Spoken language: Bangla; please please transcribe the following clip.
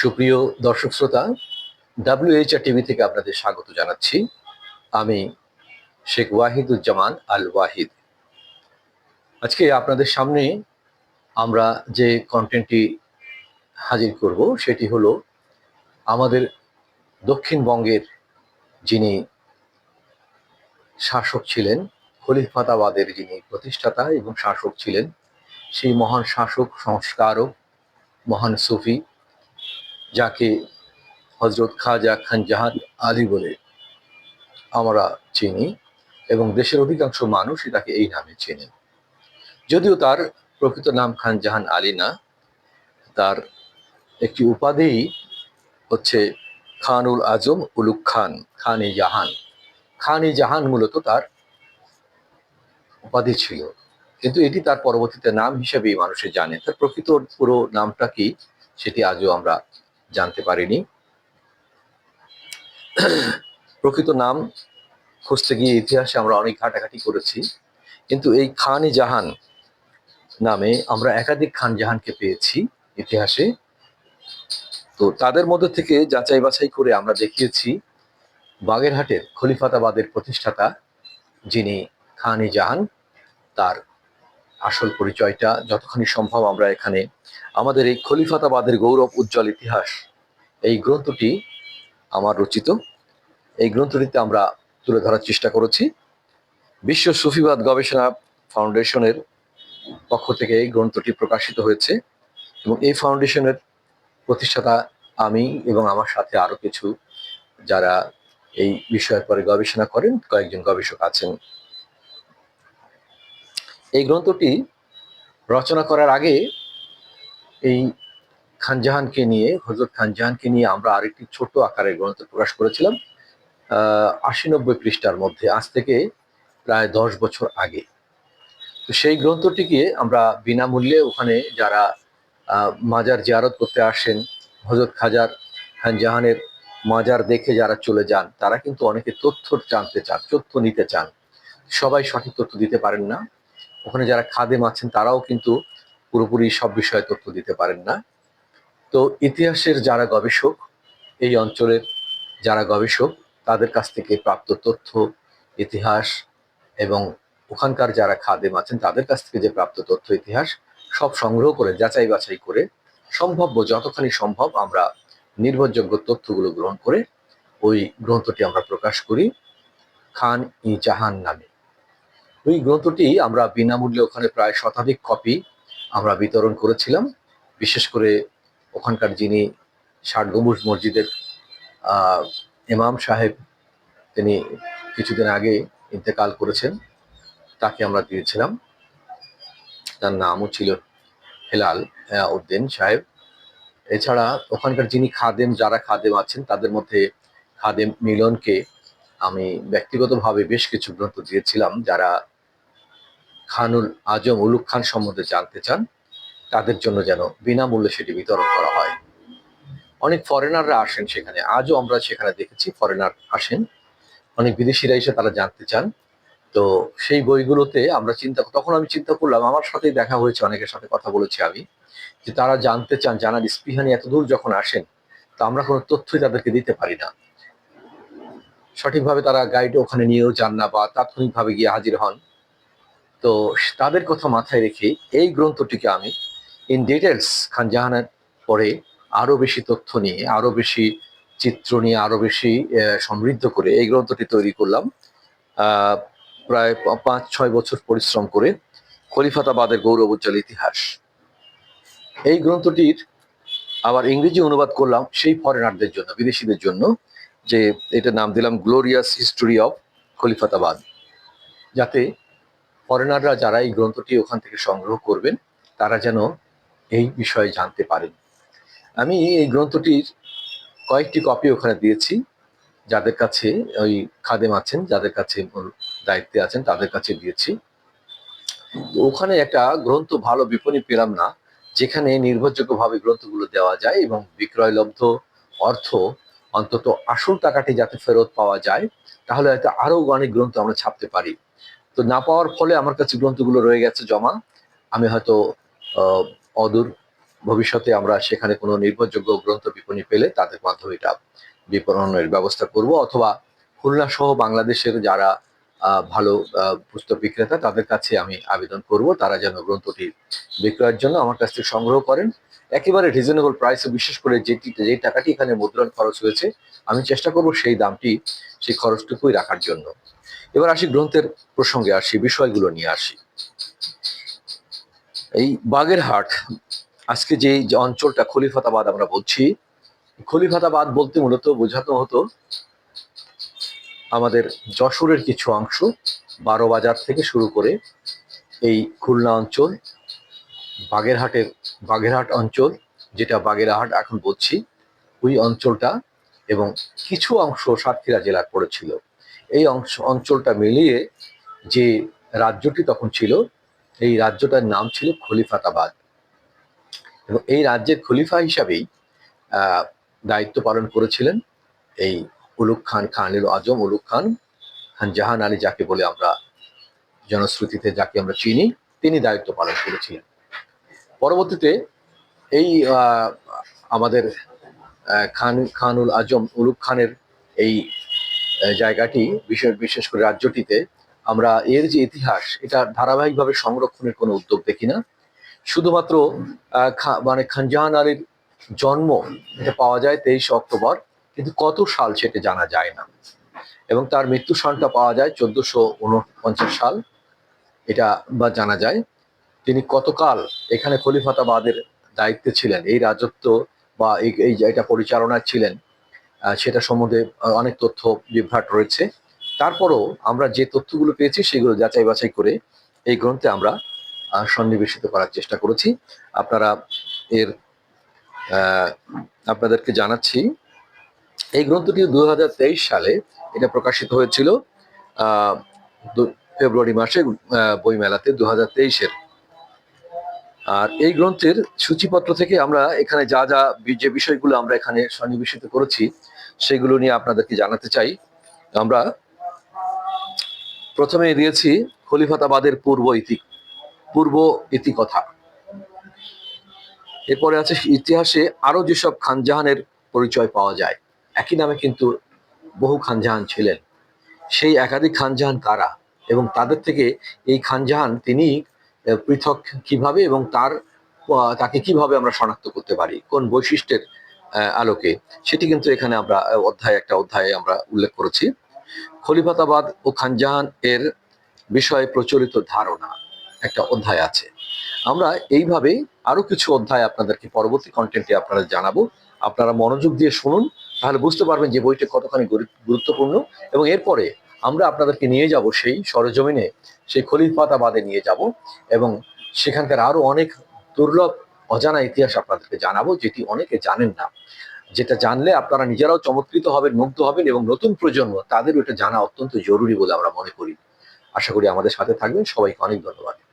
সুপ্রিয় দর্শক শ্রোতা ডাব্লিউএইচআর টিভি থেকে আপনাদের স্বাগত জানাচ্ছি। আমি শেখ ওয়াহিদুজ্জামান আল ওয়াহিদ আজকে আপনাদের সামনে আমরা যে কন্টেন্টটি হাজির করব, সেটি হলো আমাদের দক্ষিণবঙ্গের যিনি শাসক ছিলেন, খলিফাতাবাদের যিনি প্রতিষ্ঠাতা এবং শাসক ছিলেন, সেই মহান শাসক, সংস্কারক, মহান সুফি যাকে হজরত খাজা খান জাহান আলী বলে আমরা চিনি এবং দেশের অধিকাংশ মানুষই তাকে এই নামে চেনে। যদিও তার প্রকৃত নাম খান জাহান আলী না, তার একটি উপাধি হচ্ছে খানুল আজম উলুক খান খান ই জাহান। খান ই জাহান মূলত তার উপাধি ছিল। কিন্তু এটি তার পরবর্তীতে নাম হিসেবেই মানুষে জানে। তার প্রকৃত পুরো নামটা কি, সেটি আজও আমরা জানতে পারিনি। প্রকৃত নাম খুঁজতে গিয়ে ইতিহাসে আমরা অনেক ঘাটাঘাটি করেছি। কিন্তু এই খান জাহান নামে আমরা একাধিক খান জাহানকে পেয়েছি ইতিহাসে। তো তাদের মধ্যে থেকে যাচাই বাছাই করে আমরা দেখিয়েছি বাগেরহাটের খলিফাতাবাদের প্রতিষ্ঠাতা যিনি খান জাহান, তার আসল পরিচয়টা যতখানি সম্ভব আমরা এখানে আমাদের এই খলিফাতাবাদের গৌরব উজ্জ্বল ইতিহাস, এই গ্রন্থটি আমার রচিত। এই গ্রন্থটিতে আমরা তুলে ধরার চেষ্টা করেছি। বিশ্ব সুফিবাদ গবেষণা ফাউন্ডেশনের পক্ষ থেকে এই গ্রন্থটি প্রকাশিত হয়েছে এবং এই ফাউন্ডেশনের প্রতিষ্ঠাতা আমি এবং আমার সাথে আরও কিছু যারা এই বিষয়ের পরে গবেষণা করেন, কয়েকজন গবেষক আছেন। এই গ্রন্থটি রচনা করার আগে এই খানজাহানকে নিয়ে হজরত খানজাহানকে নিয়ে আমরা আরেকটি ছোট আকারের গ্রন্থ প্রকাশ করেছিলাম আহ, আশি নব্বই পৃষ্ঠার মধ্যে আজ থেকে প্রায় দশ বছর আগে। তো সেই গ্রন্থটিকে আমরা বিনামূল্যে ওখানে যারা মাজার জিয়ারত করতে আসেন হজরত খাজার খানজাহানের মাজার দেখে যারা চলে যান তারা কিন্তু অনেকে তথ্য জানতে চান তথ্য নিতে চান। সবাই সঠিক তথ্য দিতে পারেন না। ওখানে যারা খাদেম আছেন, তারাও কিন্তু পুরোপুরি সব বিষয়ে তথ্য দিতে পারেন না। তো ইতিহাসের যারা গবেষক, এই অঞ্চলের যারা গবেষক, তাদের কাছ থেকে প্রাপ্ত তথ্য, ইতিহাস এবং ওখানকার যারা খাদেম আছেন, তাদের কাছ থেকে যে প্রাপ্ত তথ্য, ইতিহাস, সব সংগ্রহ করে, যাচাই বাছাই করে সম্ভাব্য যতখানি সম্ভব আমরা নির্ভরযোগ্য তথ্যগুলো গ্রহণ করে, ওই গ্রন্থটি আমরা প্রকাশ করি। খান ই জাহান নামে। ওই গ্রন্থটি আমরা বিনামূল্যে ওখানে প্রায় শতাধিক কপি আমরা বিতরণ করেছিলাম। বিশেষ করে ওখানকার যিনি ষাট গম্বুজ মসজিদের ইমাম সাহেব, তিনি কিছুদিন আগে ইন্তেকাল করেছেন, তাকে আমরা দিয়েছিলাম। তার নামও ছিল হেলাল উদ্দিন সাহেব। এছাড়া ওখানকার যিনি খাদেম, যারা খাদেম আছেন, তাদের মধ্যে খাদেম মিলনকে আমি ব্যক্তিগতভাবে বেশ কিছু গ্রন্থ দিয়েছিলাম যারা খানুল আজম উলুক খান সম্বন্ধে জানতে চান, তাদের জন্য যেন বিনামূল্যে সেটি বিতরণ করা হয়। অনেক ফরেনাররা আসেন সেখানে। আজও আমরা সেখানে দেখেছি ফরেনার আসেন। অনেক বিদেশিরা এসে তারা জানতে চান। তো সেই বইগুলোতে আমরা চিন্তা তখন আমি চিন্তা করলাম, আমার সাথেই দেখা হয়েছে, অনেকের সাথে কথা বলেছি আমি, যে তারা জানতে চান, জানার স্পৃহানি এত দূর যখন আসেন, তো আমরা কোনো তথ্যই তাদেরকে দিতে পারি না। সঠিকভাবে তারা গাইড ওখানে নিয়েও যান না বা তাৎক্ষণিকভাবে গিয়ে হাজির হন। তো তাদের কথা মাথায় রেখে এই গ্রন্থটিকে আমি ইন ডিটেলস খান জাহানের পরে আরও বেশি তথ্য নিয়ে, আরও বেশি চিত্র নিয়ে, আরও বেশি সমৃদ্ধ করে এই গ্রন্থটি তৈরি করলাম। প্রায় পাঁচ, ছয় বছর পরিশ্রম করে খলিফাতাবাদের গৌরব উজ্জ্বল ইতিহাস। এই গ্রন্থটির আবার ইংরেজি অনুবাদ করলাম সেই ফরেনারদের জন্য, বিদেশিদের জন্য। যে এটা নাম দিলাম গ্লোরিয়াস হিস্টোরি অফ খলিফাতাবাদ যাতে ফরেনাররা যারা এই গ্রন্থটি ওখান থেকে সংগ্রহ করবেন, তারা যেন এই বিষয়ে জানতে পারেন। আমি এই গ্রন্থটির কয়েকটি কপি ওখানে দিয়েছি, যাদের কাছে ওই খাদেম আছেন, যাদের কাছে দায়িত্বে আছেন, তাদের কাছে দিয়েছি। ওখানে একটা গ্রন্থ ভালো বিপণী পেলাম না, যেখানে নির্ভরযোগ্যভাবে গ্রন্থগুলো দেওয়া যায় এবং বিক্রয়লব্ধ অর্থ অন্তত আসল টাকাটি যাতে ফেরত পাওয়া যায়, তাহলে হয়তো আরও অনেক গ্রন্থ আমরা ছাপতে পারি। তো না পাওয়ার ফলে আমার কাছে গ্রন্থগুলো রয়ে গেছে জমা। আমি হয়তো অদূর ভবিষ্যতে আমরা সেখানে কোনো নির্ভরযোগ্য গ্রন্থ বিপণী পেলে তাদের মাধ্যমে এটা বিপণনের ব্যবস্থা করব অথবা খুলনা সহ বাংলাদেশের যারা ভালো পুস্তক বিক্রেতা তাদের কাছে আমি আবেদন করব। তারা যেন গ্রন্থটি বিক্রয়ের জন্য আমার কাছ থেকে সংগ্রহ করেন। একেবারে রিজনেবল প্রাইসে বিশেষ করে যেটি যে টাকাটি এখানে মুদ্রণ খরচ হয়েছে, আমি চেষ্টা করব সেই দামটি সেই খরচটুকুই রাখার জন্য। এবার আসি গ্রন্থের প্রসঙ্গে, আসি, বিষয়গুলো নিয়ে আসি। এই বাগেরহাট, আজকে যে যে অঞ্চলটা খলিফাতাবাদ আমরা বলছি, খলিফাতাবাদ বলতে মূলত বোঝানো হতো আমাদের যশোরের কিছু অংশ, বারো বাজার থেকে শুরু করে এই খুলনা অঞ্চল বাগেরহাটের বাগেরহাট অঞ্চল, যেটা বাগেরহাট এখন বলছি, ওই অঞ্চলটা এবং কিছু অংশ সাতক্ষীরা জেলার পড়েছিল। এই অংশ, অঞ্চলটা মিলিয়ে যে রাজ্যটি তখন ছিল, এই রাজ্যটার নাম ছিল খলিফাতাবাদ। এবং এই রাজ্যের খলিফা হিসাবেই দায়িত্ব পালন করেছিলেন এই উলুক খান খানুল আজম উলুক খান খান জাহান আলী, যাকে বলে আমরা জনশ্রুতিতে যাকে আমরা চিনি, তিনি দায়িত্ব পালন করেছিলেন। পরবর্তীতে এই আমাদের খান, খানুল আজম উলুক খানের এই জায়গাটি, বিশেষ বিশেষ করে রাজ্যটিতে আমরা এর যে ইতিহাস, এটা ধারাবাহিকভাবে সংরক্ষণের কোনো উদ্যোগ দেখি না। শুধুমাত্র মানে খানজাহান আলীর জন্ম এটা পাওয়া যায় তেইশে অক্টোবর, কিন্তু কত সাল সেটা জানা যায় না। এবং তার মৃত্যু সালটা পাওয়া যায় চোদ্দশো উনপঞ্চাশ সাল, এটা বা জানা যায়। তিনি কতকাল এখানে খলিফাতাবাদের দায়িত্বে ছিলেন? এই রাজত্ব বা এই এটা পরিচালনায় ছিলেন সেটা সম্বন্ধে অনেক তথ্য বিভ্রাট রয়েছে। তারপরও আমরা যে তথ্যগুলো পেয়েছি, সেগুলো যাচাই বাছাই করে এই গ্রন্থে আমরা সন্নিবেশিত করার চেষ্টা করেছি। আপনারা এর আপনাদেরকে জানাচ্ছি, এই গ্রন্থটি দুই হাজার তেইশ সালে এটা প্রকাশিত হয়েছিল ফেব্রুয়ারি মাসে বইমেলাতে দু হাজার তেইশের। আর এই গ্রন্থের সূচিপত্র থেকে আমরা এখানে যা যা যে বিষয়গুলো আমরা এখানে সন্নিবেশিত করেছি, সেগুলো নিয়ে আপনাদেরকে জানাতে চাই। আমরা প্রথমে দিয়েছি খলিফাতাবাদের পূর্ব ইতি, পূর্ব ইতিকথা। এরপরে আছে ইতিহাসে আরও যেসব খানজাহানের পরিচয় পাওয়া যায়, একই নামে কিন্তু বহু খানজাহান ছিলেন। সেই একাধিক খানজাহান কারা এবং তাদের থেকে এই খানজাহান তিনি পৃথক কীভাবে এবং তার তাকে কীভাবে আমরা শনাক্ত করতে পারি, কোন বৈশিষ্ট্যের আলোকে, সেটি কিন্তু এখানে আমরা অধ্যায়, একটা অধ্যায়ে আমরা উল্লেখ করেছি। খলিফাতাবাদ ও খানজাহান এর বিষয়ে প্রচলিত ধারণা, একটা অধ্যায় আছে। আমরা এইভাবে আরও কিছু অধ্যায় আপনাদেরকে পরবর্তী কন্টেন্টে আপনারা জানাব। আপনারা মনোযোগ দিয়ে শুনুন, তাহলে বুঝতে পারবেন যে বইটা কতখানি গুরু- গুরুত্বপূর্ণ এবং এরপরে আমরা আপনাদেরকে নিয়ে যাব সেই সরজমিনে, সেই খলিফাতাবাদে নিয়ে যাব এবং সেখানকার আরও অনেক দুর্লভ, অজানা ইতিহাস আপনাদেরকে জানাব, যেটি অনেকে জানেন না। যেটা জানলে আপনারা নিজেরাও চমৎকৃত হবেন, মুগ্ধ হবেন এবং নতুন প্রজন্ম, তাদেরও এটা জানা অত্যন্ত জরুরি বলে আমরা মনে করি। আশা করি আমাদের সাথে থাকবেন। সবাইকে অনেক ধন্যবাদ।